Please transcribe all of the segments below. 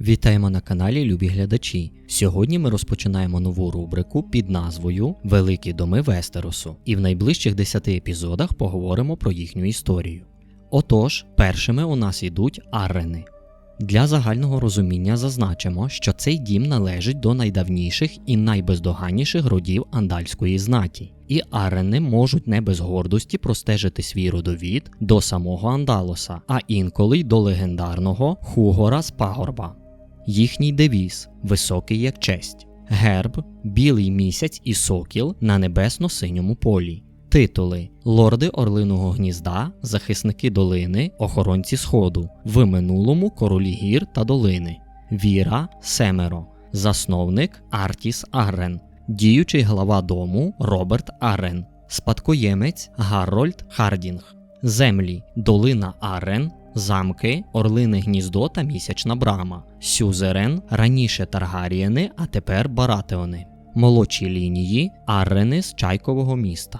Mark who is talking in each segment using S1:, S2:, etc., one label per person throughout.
S1: Вітаємо на каналі Любі глядачі. Сьогодні ми розпочинаємо нову рубрику під назвою Великі доми Вестеросу, і в найближчих 10 епізодах поговоримо про їхню історію. Отож, першими у нас йдуть арени. Для загального розуміння зазначимо, що цей дім належить до найдавніших і найбездоганніших родів андальської знаті, і арени можуть не без гордості простежити свій родовід до самого Андалоса, а інколи й до легендарного Хугора з Пагорба. Їхній девіз високий як честь, герб, білий місяць і сокіл на небесно-синьому полі. Титули Лорди Орлиного гнізда, захисники долини, охоронці Сходу, в минулому королі гір та долини, Віра Семеро, засновник Артіс Аррен, діючий глава дому Роберт Аррен, спадкоємець Гарольд Хардінг, землі Долина Аррен, замки, Орлине гніздо та місячна брама, Сюзерен, раніше Таргарієни, а тепер Баратеони, молодші лінії Аррени з Чайкового міста.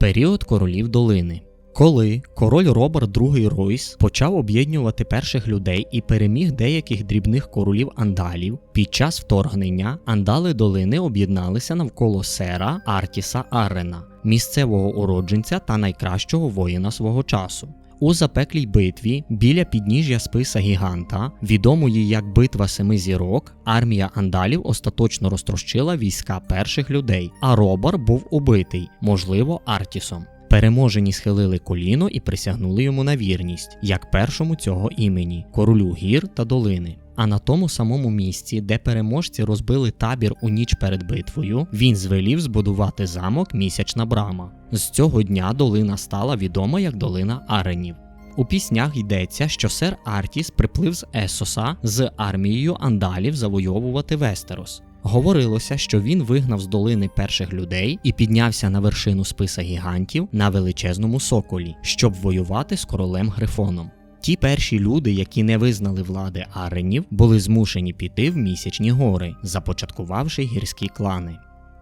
S1: Період королів долини. Коли король Роберт II Ройс почав об'єднувати перших людей і переміг деяких дрібних королів андалів, під час вторгнення андали долини об'єдналися навколо сера Артіса Аррена, місцевого уродженця та найкращого воїна свого часу. У запеклій битві біля підніжжя списа гіганта, відомої як Битва Семи Зірок, армія андалів остаточно розтрощила війська перших людей, а Робар був убитий, можливо, Артісом. Переможені схилили коліно і присягнули йому на вірність, як першому цього імені, королю гір та долини. А на тому самому місці, де переможці розбили табір у ніч перед битвою, він звелів збудувати замок Місячна Брама. З цього дня долина стала відома як долина Аренів. У піснях йдеться, що сер Артіс приплив з Есоса з армією андалів завойовувати Вестерос. Говорилося, що він вигнав з долини перших людей і піднявся на вершину списа гігантів на величезному соколі, щоб воювати з королем Грифоном. Ті перші люди, які не визнали влади аренів, були змушені піти в місячні гори, започаткувавши гірські клани.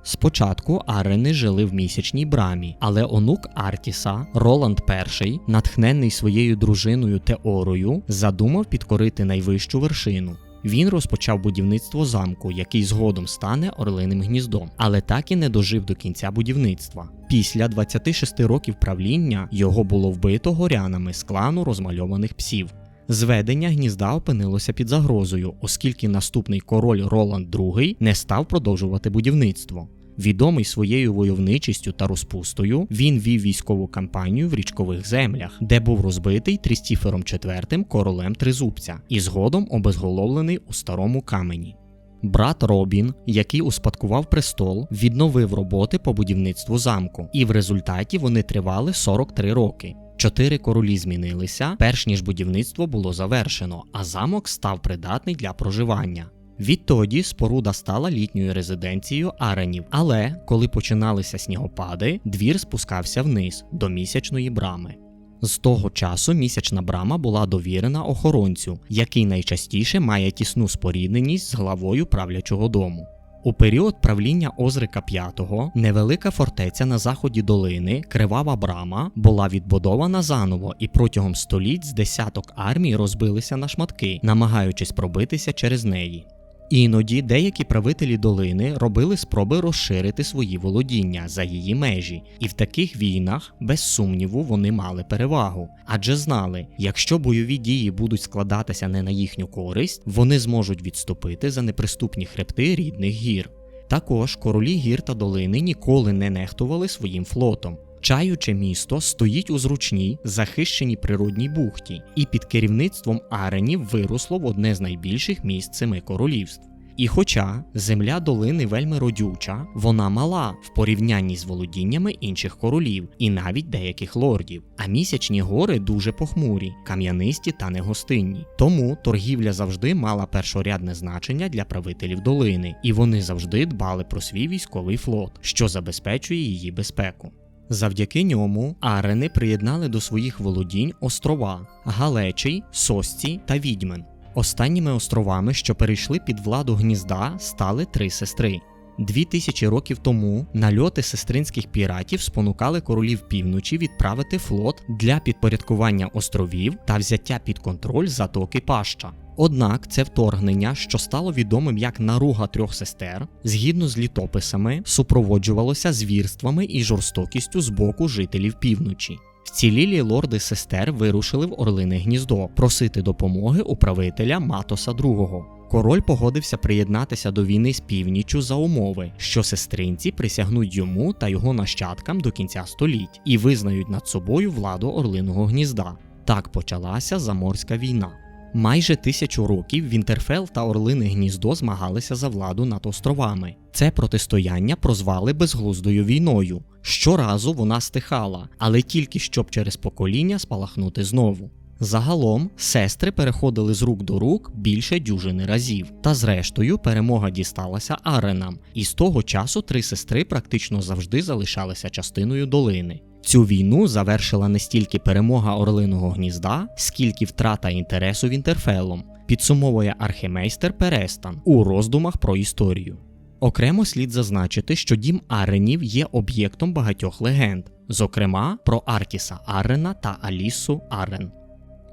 S1: Спочатку арени жили в місячній брамі, але онук Артіса, Роланд І, натхнений своєю дружиною Теорою, задумав підкорити найвищу вершину. Він розпочав будівництво замку, який згодом стане орлиним гніздом, але так і не дожив до кінця будівництва. Після 26 років правління його було вбито горянами з клану розмальованих псів. Зведення гнізда опинилося під загрозою, оскільки наступний король Роланд II не став продовжувати будівництво. Відомий своєю войовничістю та розпустою, він вів військову кампанію в річкових землях, де був розбитий Трістіфером IV королем Тризубця і згодом обезголовлений у старому камені. Брат Робін, який успадкував престол, відновив роботи по будівництву замку, і в результаті вони тривали 43 роки. Чотири королі змінилися, перш ніж будівництво було завершено, а замок став придатний для проживання. Відтоді споруда стала літньою резиденцією аренів, але коли починалися снігопади, двір спускався вниз до місячної брами. З того часу місячна брама була довірена охоронцю, який найчастіше має тісну спорідненість з главою правлячого дому. У період правління Озрика V невелика фортеця на заході долини, кривава брама, була відбудована заново і протягом століть з десяток армій розбилися на шматки, намагаючись пробитися через неї. Іноді деякі правителі долини робили спроби розширити свої володіння за її межі, і в таких війнах, без сумніву, вони мали перевагу, адже знали, якщо бойові дії будуть складатися не на їхню користь, вони зможуть відступити за неприступні хребти рідних гір. Також королі гір та долини ніколи не нехтували своїм флотом. Чаюче місто стоїть у зручній, захищеній природній бухті, і під керівництвом аренів виросло в одне з найбільших місць семи королівств. І хоча земля долини вельми родюча, вона мала в порівнянні з володіннями інших королів і навіть деяких лордів. А місячні гори дуже похмурі, кам'янисті та негостинні. Тому торгівля завжди мала першорядне значення для правителів долини, і вони завжди дбали про свій військовий флот, що забезпечує її безпеку. Завдяки ньому арени приєднали до своїх володінь острова Галечий, Сосці та Відьмен. Останніми островами, що перейшли під владу гнізда, стали три сестри. Дві тисячі років тому нальоти сестринських піратів спонукали королів півночі відправити флот для підпорядкування островів та взяття під контроль затоки Паща. Однак це вторгнення, що стало відомим як наруга трьох сестер, згідно з літописами, супроводжувалося звірствами і жорстокістю з боку жителів півночі. Вцілілі лорди сестер вирушили в Орлине гніздо просити допомоги управителя Матоса II. Король погодився приєднатися до війни з північчю за умови, що сестринці присягнуть йому та його нащадкам до кінця століть і визнають над собою владу Орлиного гнізда. Так почалася заморська війна. Майже тисячу років Вінтерфел та Орлине гніздо змагалися за владу над островами. Це протистояння прозвали безглуздою війною. Щоразу вона стихала, але тільки щоб через покоління спалахнути знову. Загалом сестри переходили з рук до рук більше дюжини разів, та зрештою перемога дісталася аренам, і з того часу три сестри практично завжди залишалися частиною долини. Цю війну завершила не стільки перемога Орлиного гнізда, скільки втрата інтересу Вінтерфеллом, підсумовує архімейстер Перестан у роздумах про історію. Окремо слід зазначити, що дім Аренів є об'єктом багатьох легенд, зокрема про Артіса Арена та Алісу Арен.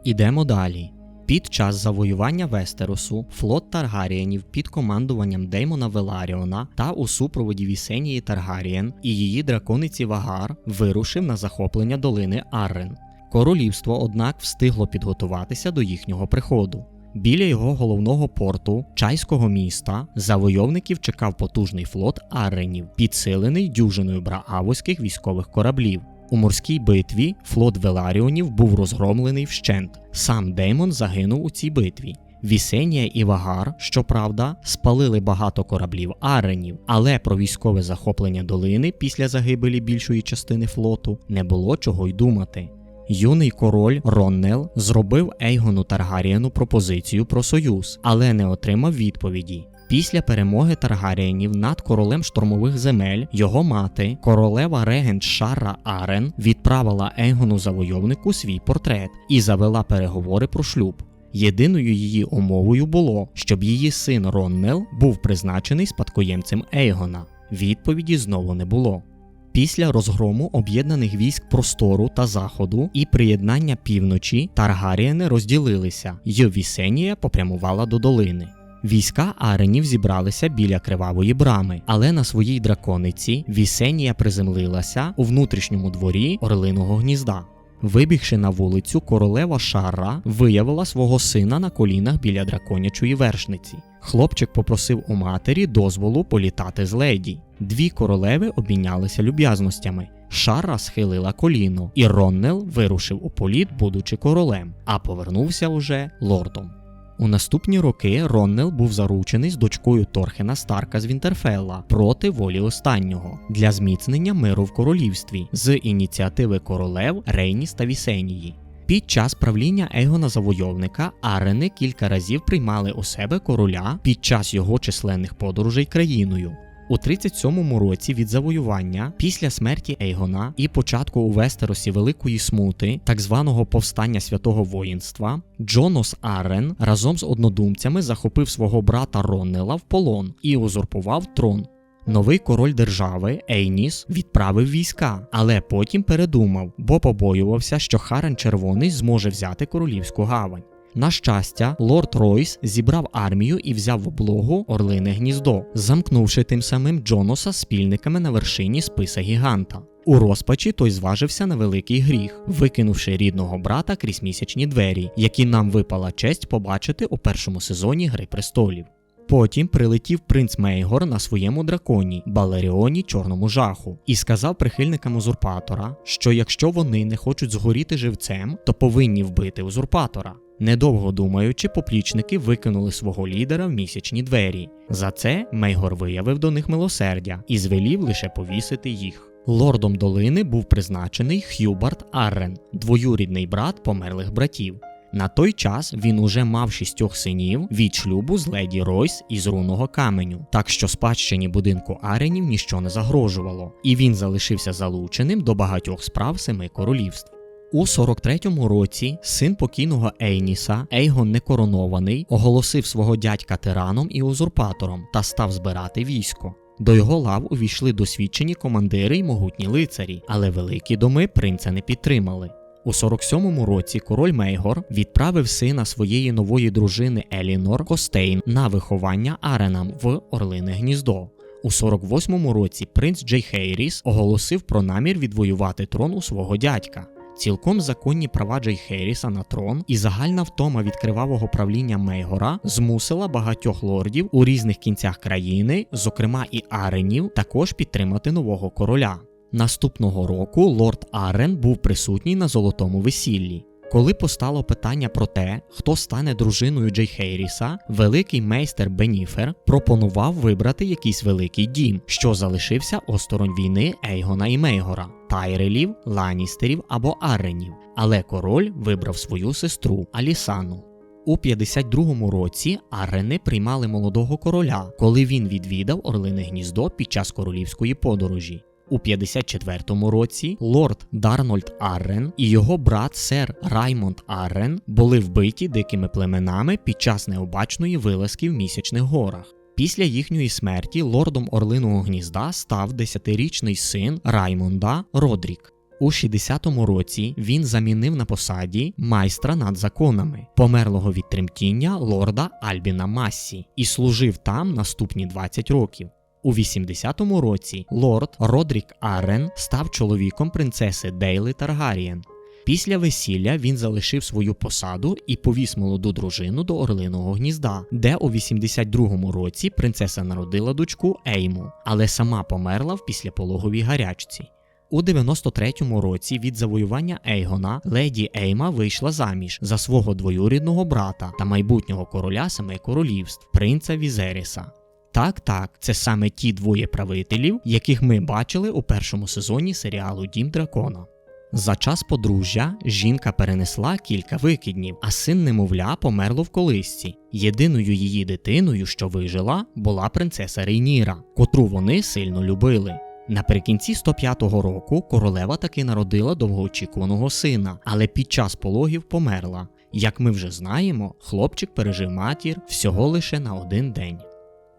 S1: Ідемо далі. Під час завоювання Вестеросу флот Таргарієнів під командуванням Деймона Веларіона та у супроводі Вісенії Таргарієн і її дракониці Вагар вирушив на захоплення долини Аррен. Королівство, однак, встигло підготуватися до їхнього приходу. Біля його головного порту, чайського міста, завойовників чекав потужний флот Арренів, підсилений дюжиною браавоських військових кораблів. У морській битві флот Веларіонів був розгромлений вщент. Сам Деймон загинув у цій битві. Вісенія і Вагар, щоправда, спалили багато кораблів аренів, але про військове захоплення долини після загибелі більшої частини флоту не було чого й думати. Юний король Роннел зробив Ейгону Таргарієну пропозицію про союз, але не отримав відповіді. Після перемоги Таргарієнів над королем штурмових земель його мати, королева регент Шарра Арен, відправила Ейгону завойовнику свій портрет і завела переговори про шлюб. Єдиною її умовою було, щоб її син Роннел був призначений спадкоємцем Ейгона. Відповіді знову не було. Після розгрому об'єднаних військ простору та заходу і приєднання півночі Таргарієни розділилися, й Вісенія попрямувала до долини. Війська Аренів зібралися біля кривавої брами, але на своїй дракониці Вісенія приземлилася у внутрішньому дворі орлиного гнізда. Вибігши на вулицю, королева Шарра виявила свого сина на колінах біля драконячої вершниці. Хлопчик попросив у матері дозволу політати з леді. Дві королеви обмінялися люб'язностями. Шарра схилила коліно, і Роннел вирушив у політ, будучи королем, а повернувся уже лордом. У наступні роки Роннел був заручений з дочкою Торхена Старка з Вінтерфелла проти волі останнього для зміцнення миру в королівстві з ініціативи королев Рейніс та Вісенії. Під час правління Ейгона Завойовника Арени кілька разів приймали у себе короля під час його численних подорожей країною. У 37-му році від завоювання, після смерті Ейгона і початку у Вестеросі Великої Смути, так званого повстання святого воїнства, Джонос Арен разом з однодумцями захопив свого брата Роннела в полон і узурпував трон. Новий король держави Ейніс відправив війська, але потім передумав, бо побоювався, що Харен Червоний зможе взяти королівську гавань. На щастя, лорд Ройс зібрав армію і взяв в облогу Орлине гніздо, замкнувши тим самим Джоноса спільниками на вершині списа гіганта. У розпачі той зважився на великий гріх, викинувши рідного брата крізь місячні двері, які нам випала честь побачити у першому сезоні Гри престолів. Потім прилетів принц Мейгор на своєму драконі, Балеріоні Чорному жаху, і сказав прихильникам узурпатора, що якщо вони не хочуть згоріти живцем, то повинні вбити узурпатора. Недовго думаючи, поплічники викинули свого лідера в місячні двері. За це Мейгор виявив до них милосердя і звелів лише повісити їх. Лордом долини був призначений Х'юбарт Аррен, двоюрідний брат померлих братів. На той час він уже мав шістьох синів від шлюбу з леді Ройс із руного каменю, так що спадщині будинку Аренів ніщо не загрожувало, і він залишився залученим до багатьох справ семи королівств. У 43-му році син покійного Ейніса, Ейгон Некоронований, оголосив свого дядька тираном і узурпатором та став збирати військо. До його лав увійшли досвідчені командири й могутні лицарі, але великі доми принца не підтримали. У 47-му році король Мейгор відправив сина своєї нової дружини Елінор Костейн на виховання Аренам в Орлине Гніздо. У 48-му році принц Джей Хейріс оголосив про намір відвоювати трон у свого дядька. Цілком законні права Джей Херіса на трон і загальна втома від кривавого правління Мейгора змусила багатьох лордів у різних кінцях країни, зокрема і Аренів, також підтримати нового короля. Наступного року лорд Арен був присутній на золотому весіллі. Коли постало питання про те, хто стане дружиною Джей Хейріса, великий майстер Беніфер пропонував вибрати якийсь великий дім, що залишився осторонь війни Ейгона і Мейгора, Тайрелів, Ланістерів або Арренів. Але король вибрав свою сестру Алісану. У 52-му році Арени приймали молодого короля, коли він відвідав Орлине гніздо під час королівської подорожі. У 54-му році лорд Дарнольд Аррен і його брат сер Раймонд Аррен були вбиті дикими племенами під час необачної вилазки в місячних горах. Після їхньої смерті лордом Орлиного гнізда став 10-річний син Раймонда Родрік. У 60-му році він замінив на посаді майстра над законами, померлого від тремтіння лорда Альбіна Массі, і служив там наступні 20 років. У 80-му році лорд Родрік Арен став чоловіком принцеси Дейли Таргарієн. Після весілля він залишив свою посаду і повіз молоду дружину до Орлиного гнізда, де у 82-му році принцеса народила дочку Ейму, але сама померла в післяпологовій гарячці. У 93-му році від завоювання Ейгона леді Ейма вийшла заміж за свого двоюрідного брата та майбутнього короля семи королівств, принца Візеріса. Так, так, це саме ті двоє правителів, яких ми бачили у першому сезоні серіалу Дім Дракона. За час подружжя жінка перенесла кілька викиднів, а син немовля померло в колисці. Єдиною її дитиною, що вижила, була принцеса Рейніра, котру вони сильно любили. Наприкінці 105-го року королева таки народила довгоочікуваного сина, але під час пологів померла. Як ми вже знаємо, хлопчик пережив матір всього лише на один день.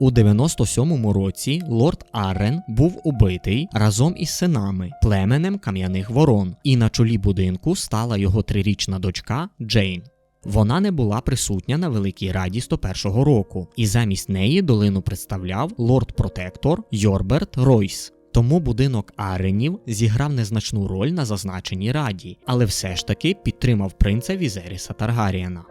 S1: У 97-му році лорд Аррен був убитий разом із синами, племенем кам'яних ворон, і на чолі будинку стала його трирічна дочка Джейн. Вона не була присутня на Великій Раді 101-го року, і замість неї долину представляв лорд-протектор Йорберт Ройс. Тому будинок Аренів зіграв незначну роль на зазначеній раді, але все ж таки підтримав принца Візеріса Таргаріена.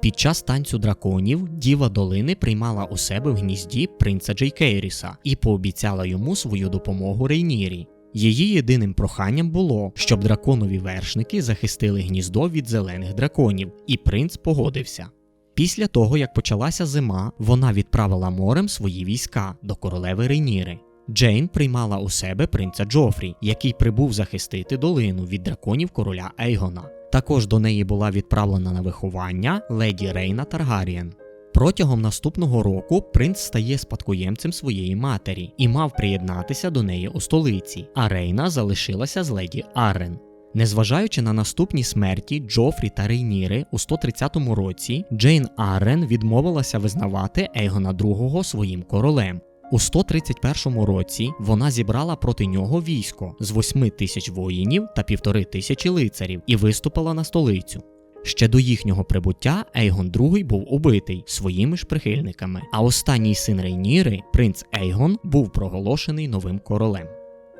S1: Під час танцю драконів Діва долини приймала у себе в гнізді принца Джейкейріса і пообіцяла йому свою допомогу Рейнірі. Її єдиним проханням було, щоб драконові вершники захистили гніздо від зелених драконів, і принц погодився. Після того, як почалася зима, вона відправила морем свої війська до королеви Рейніри. Джейн приймала у себе принца Джофрі, який прибув захистити долину від драконів короля Ейгона. Також до неї була відправлена на виховання леді Рейна Таргарієн. Протягом наступного року принц стає спадкоємцем своєї матері і мав приєднатися до неї у столиці, а Рейна залишилася з леді Аррен. Незважаючи на наступні смерті Джофрі та Рейніри у 130 році, Джейн Аррен відмовилася визнавати Ейгона II своїм королем. У 131 році вона зібрала проти нього військо з 8 тисяч воїнів та півтори тисячі лицарів і виступила на столицю. Ще до їхнього прибуття Ейгон II був убитий своїми ж прихильниками, а останній син Рейніри, принц Ейгон, був проголошений новим королем.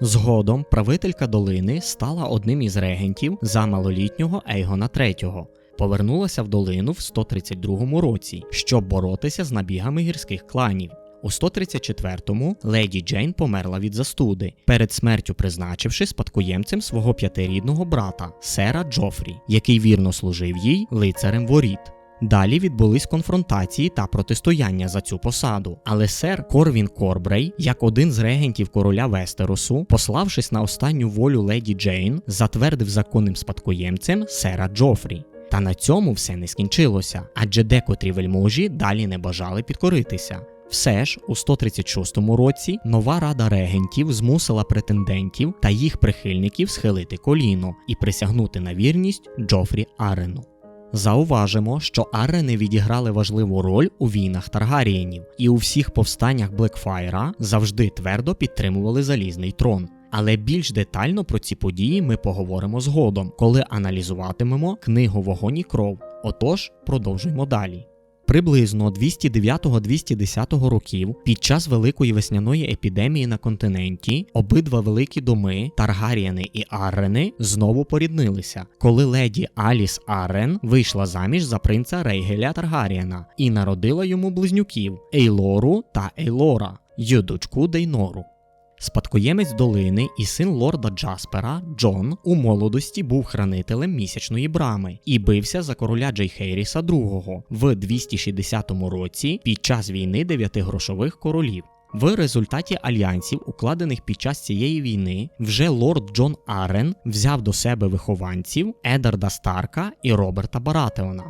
S1: Згодом правителька долини стала одним із регентів за малолітнього Ейгона III, повернулася в долину в 132 році, щоб боротися з набігами гірських кланів. У 134-му леді Джейн померла від застуди, перед смертю призначивши спадкоємцем свого п'ятирідного брата, сера Джофрі, який вірно служив їй лицарем воріт. Далі відбулись конфронтації та протистояння за цю посаду, але сер Корвін Корбрей, як один з регентів короля Вестеросу, пославшись на останню волю леді Джейн, затвердив законним спадкоємцем сера Джофрі. Та на цьому все не скінчилося, адже декотрі вельможі далі не бажали підкоритися. Все ж у 136 році нова рада регентів змусила претендентів та їх прихильників схилити коліно і присягнути на вірність Джофрі Арену. Зауважимо, що Арени відіграли важливу роль у війнах Таргарієнів і у всіх повстаннях Блекфайра завжди твердо підтримували залізний трон. Але більш детально про ці події ми поговоримо згодом, коли аналізуватимемо книгу Вогонь і кров. Отож, продовжуємо далі. Приблизно 209-210 років під час великої весняної епідемії на континенті обидва великі доми Таргаріени і Аррени знову поріднилися, коли леді Аліс Аррен вийшла заміж за принца Рейгеля Таргаріена і народила йому близнюків Ейлору та Ейлора, й дочку Дейнору. Спадкоємець долини і син лорда Джаспера Джон у молодості був хранителем місячної брами і бився за короля Джейхейріса II в 260 році під час війни дев'яти грошових королів. В результаті альянсів, укладених під час цієї війни, вже лорд Джон Арен взяв до себе вихованців Едарда Старка і Роберта Баратеона.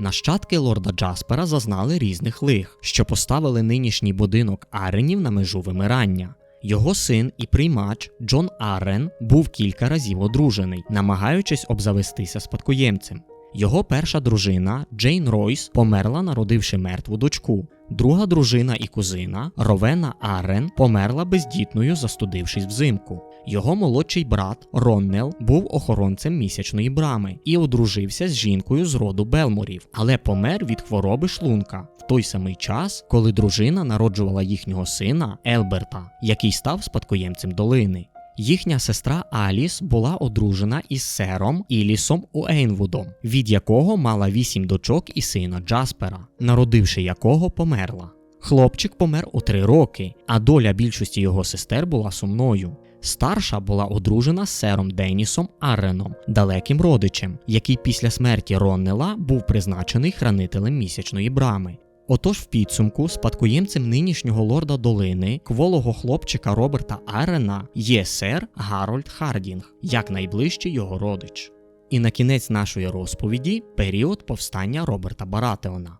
S1: Нащадки лорда Джаспера зазнали різних лих, що поставили нинішній будинок Аренів на межу вимирання. Його син і приймач Джон Аррен був кілька разів одружений, намагаючись обзавестися спадкоємцем. Його перша дружина Джейн Ройс померла, народивши мертву дочку. Друга дружина і кузина Ровена Аррен померла бездітною, застудившись взимку. Його молодший брат Роннел був охоронцем місячної брами і одружився з жінкою з роду Белморів, але помер від хвороби шлунка в той самий час, коли дружина народжувала їхнього сина Елберта, який став спадкоємцем долини. Їхня сестра Аліс була одружена із сером Ілісом Уейнвудом, від якого мала вісім дочок і сина Джаспера, народивши якого померла. Хлопчик помер у три роки, а доля більшості його сестер була сумною. Старша була одружена з сером Денісом Арреном, далеким родичем, який після смерті Роннела був призначений хранителем місячної брами. Отож, в підсумку, спадкоємцем нинішнього лорда долини, кволого хлопчика Роберта Арена, є сер Гарольд Хардінг, як найближчий його родич. І на кінець нашої розповіді період повстання Роберта Баратеона.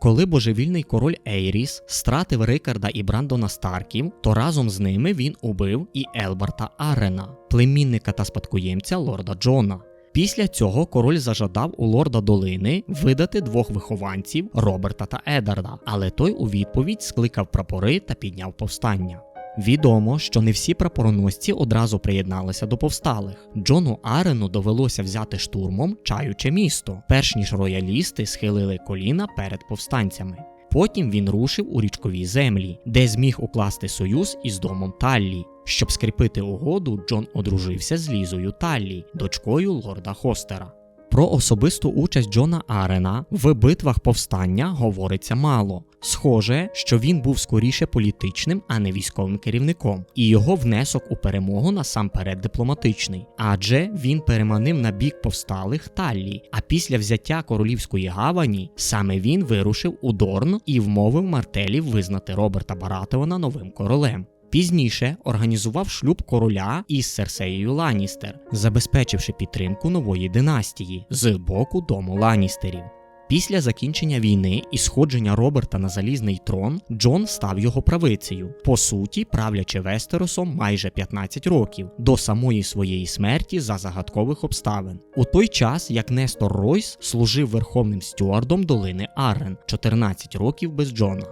S1: Коли божевільний король Ейріс стратив Рикарда і Брандона Старків, то разом з ними він убив і Елберта Арена, племінника та спадкоємця лорда Джона. Після цього король зажадав у лорда долини видати двох вихованців Роберта та Едарда, але той у відповідь скликав прапори та підняв повстання. Відомо, що не всі прапороносці одразу приєдналися до повсталих. Джону Арену довелося взяти штурмом чаюче місто, перш ніж роялісти схилили коліна перед повстанцями. Потім він рушив у річкові землі, де зміг укласти союз із домом Таллі. Щоб скріпити угоду, Джон одружився з Лізою Таллі, дочкою лорда Хостера. Про особисту участь Джона Арена в битвах повстання говориться мало. Схоже, що він був скоріше політичним, а не військовим керівником, і його внесок у перемогу насамперед дипломатичний, адже він переманив на бік повсталих Таллі. А після взяття королівської гавані саме він вирушив у Дорн і вмовив мартелів визнати Роберта Баратеона новим королем. Пізніше організував шлюб короля із Серсеєю Ланністер, забезпечивши підтримку нової династії з боку дому Ланністерів. Після закінчення війни і сходження Роберта на залізний трон Джон став його правицею, по суті, правлячи Вестеросом майже 15 років до самої своєї смерті за загадкових обставин. У той час як Нестор Ройс служив верховним стюардом долини Аррен 14 років без Джона.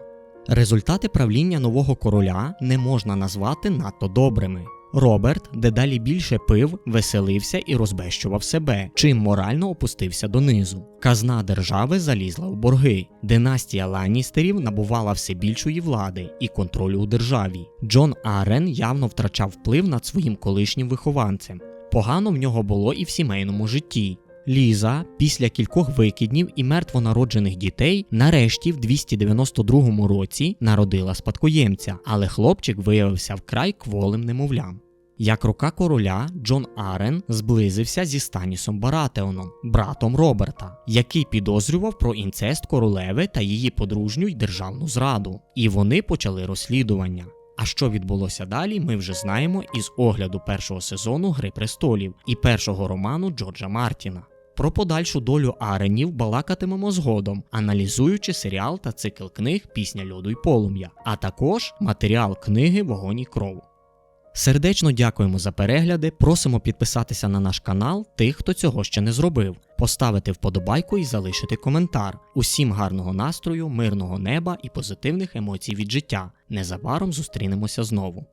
S1: Результати правління нового короля не можна назвати надто добрими. Роберт дедалі більше пив, веселився і розбещував себе, чим морально опустився донизу. Казна держави залізла в борги. Династія Ланністерів набувала все більшої влади і контролю у державі. Джон Арен явно втрачав вплив над своїм колишнім вихованцем. Погано в нього було і в сімейному житті. Ліза після кількох викиднів і мертвонароджених дітей нарешті в 292 році народила спадкоємця, але хлопчик виявився вкрай кволим немовлям. Як рука короля, Джон Арен зблизився зі Станісом Баратеоном, братом Роберта, який підозрював про інцест королеви та її подружню й державну зраду, і вони почали розслідування. А що відбулося далі, ми вже знаємо із огляду першого сезону Гри престолів і першого роману Джорджа Мартіна. Про подальшу долю аренів балакатимемо згодом, аналізуючи серіал та цикл книг Пісня льоду й полум'я, а також матеріал книги Вогонь і кров. Сердечно дякуємо за перегляди. Просимо підписатися на наш канал тих, хто цього ще не зробив, поставити вподобайку і залишити коментар. Усім гарного настрою, мирного неба і позитивних емоцій від життя. Незабаром зустрінемося знову.